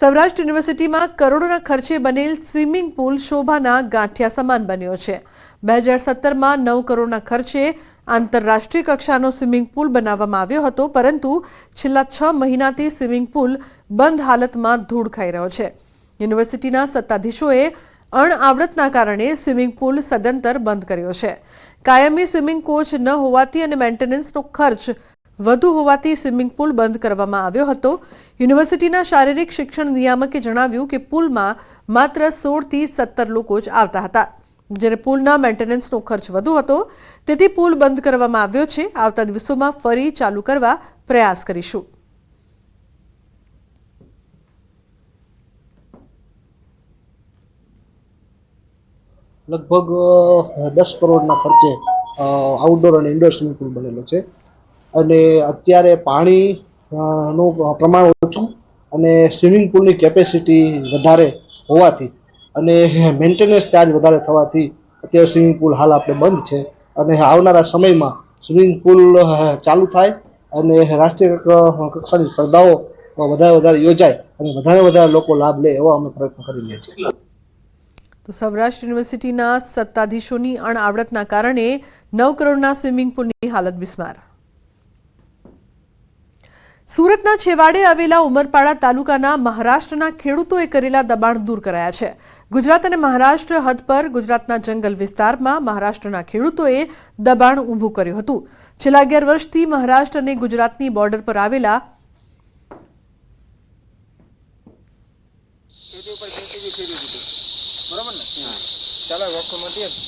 સૌરાષ્ટ્ર યુનિવર્સિટીમાં કરોડોના ખર્ચે બનેલ સ્વિમિંગ પુલ શોભાના ગાંઠિયા સમાન બન્યો છે. બે હજાર સત્તરમાં નવ કરોડના ખર્ચે આંતરરાષ્ટ્રીય કક્ષાનો સ્વિમિંગ પુલ બનાવવામાં આવ્યો હતો, પરંતુ છેલ્લા છ મહિનાથી સ્વિમિંગ પુલ બંધ હાલતમાં ધૂળ ખાઈ રહ્યો છે. યુનિવર્સિટીના સત્તાધીશોએ અણઆવડતના કારણે સ્વિમિંગ પુલ સદંતર બંધ કર્યો છે. કાયમી સ્વિમિંગ કોચ ન હોવાથી અને મેન્ટેનન્સનો ખર્ચ વધુ હોવાથી સ્વિમિંગ પુલ બંધ કરવામાં આવ્યો હતો. યુનિવર્સિટીના શારીરિક શિક્ષણ નિયામકે જણાવ્યું કે પુલમાં માત્ર સોળથી સત્તર લોકો જ આવતા હતા. જ્યારે પુલના મેન્ટેનન્સનો ખર્ચ વધુ હતો, તેથી પુલ બંધ કરવામાં આવ્યો છે. આવતા દિવસોમાં ફરી ચાલુ કરવા પ્રયાસ કરીશું. લગભગ દસ કરોડના ખર્ચે આઉટડોર અને ઇન્ડોર સ્વિમિંગ પુલ બનેલો છે. અને અત્યારે પાણી નું પ્રમાણ ઓછું અને સ્વિમિંગ પુલની કેપેસિટી વધારે હોવાથી અને મેન્ટેનન્સ ચાર્જ વધારે થવાથી અત્યારે સ્વિમિંગ પુલ હાલ આપણે બંધ છે. અને આવનારા સમયમાં સ્વિમિંગ પુલ ચાલુ થાય અને રાષ્ટ્રીય કક્ષાની સ્પર્ધાઓ વધારે વધારે યોજાય અને વધારે વધારે લોકો લાભ લે એવો અમે પ્રયત્ન કરી રહ્યા છીએ. તો સૌરાષ્ટ્ર યુનિવર્સિટીના સત્તાધીશોની અણઆવડતના કારણે નવ કરોડના સ્વિમિંગ પુલની હાલત બિસ્માર. સુરતના છેવાડે આવેલા ઉમરપાડા તાલુકાના મહારાષ્ટ્રના ખેડૂતોએ કરેલા દબાણ દૂર કરાયા છે. ગુજરાત અને મહારાષ્ટ્ર હદ પર ગુજરાતના જંગલ વિસ્તારમાં મહારાષ્ટ્રના ખેડૂતોએ દબાણ ઊભું કર્યું હતું. છેલ્લા અગિયાર વર્ષથી મહારાષ્ટ્ર અને ગુજરાતની બોર્ડર પર આવેલા બરોબર ને?